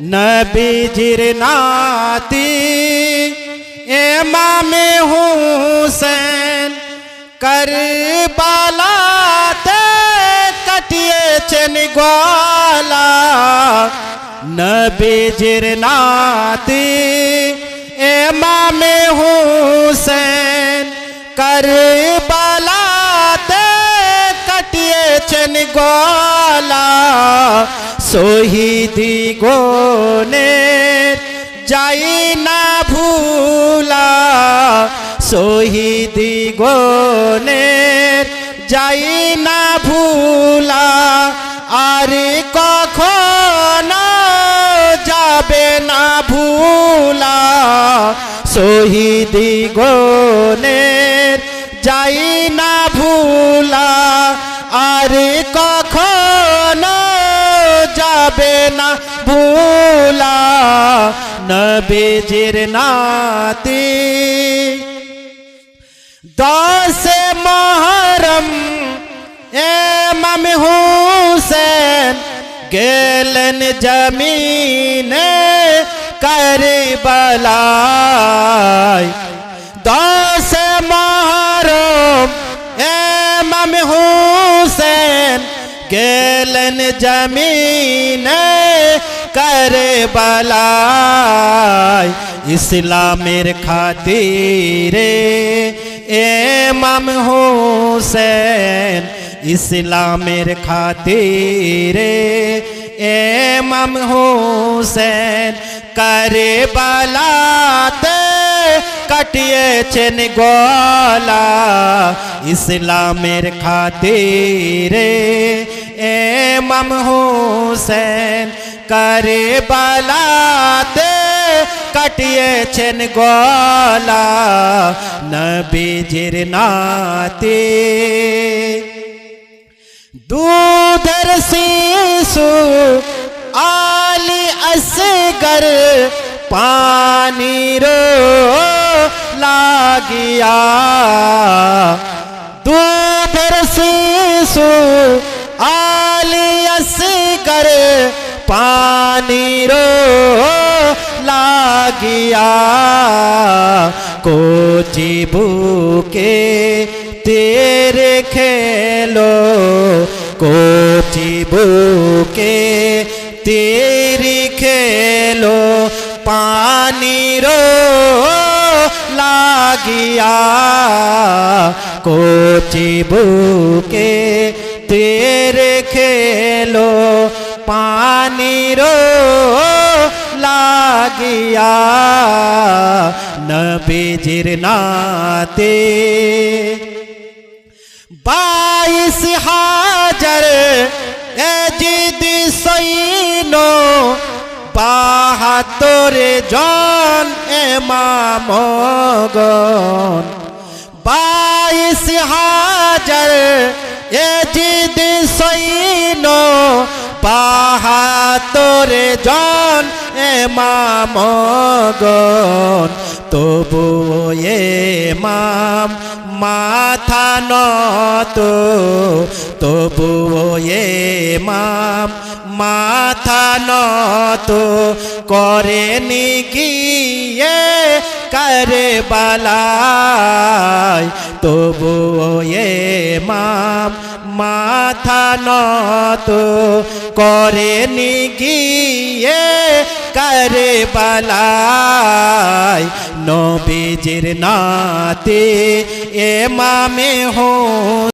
نبی جرناتی امام حسین کربالا تے کٹیے چن گوالا۔ نبی جرناتی امام حسین کربالا تے کٹیے چن گوالا۔ শহীদি গোনের যাই না ভুলা, শহীদি গোনের যাই না ভুলা, আর কখনো যাবে না ভুলা, শহীদি গোনের যাই না ভুলা, আর কখনো بولا نبی جرناتی دوس محرم اے مم حسین گلن جمین کربلائی۔ گیلن جمین کر بلا اسلام خاطر امام حسین اسلام خاطر امام حسین کرے بلا কাটিয়েছেন গলা ইসলামের খাতিরে এমাম হুসেন করে বালাতে কাটিয়েছেন গলা নবীজির নাতে দুধের শিশু আলি আসগর পানির লাগিয়া দুধের শিশু আলি আসগর পানির লাগিয়া কোচি বুকে তেরে খেলো। কোচি বুকে তেরি খেলো। পানির লাগিয়া কোচি বুকে তেরে খেলো পানির লাগিয়া নবীজির নাতে। বাইশ হাজার এজিদ সৈনো বাহাত্তর জন এমামগন বাইশ হাজার এজিদ সৈনো বাহাত্তর জন এমামগন তবু এমাম মাথা নত তবু এমাম মাথা নত করেনি গিয়ে করে বালায় তবু এমাম মাথা নত করেনি গিয়ে করে বালায় নবীজির নাতে प्रेमा में हो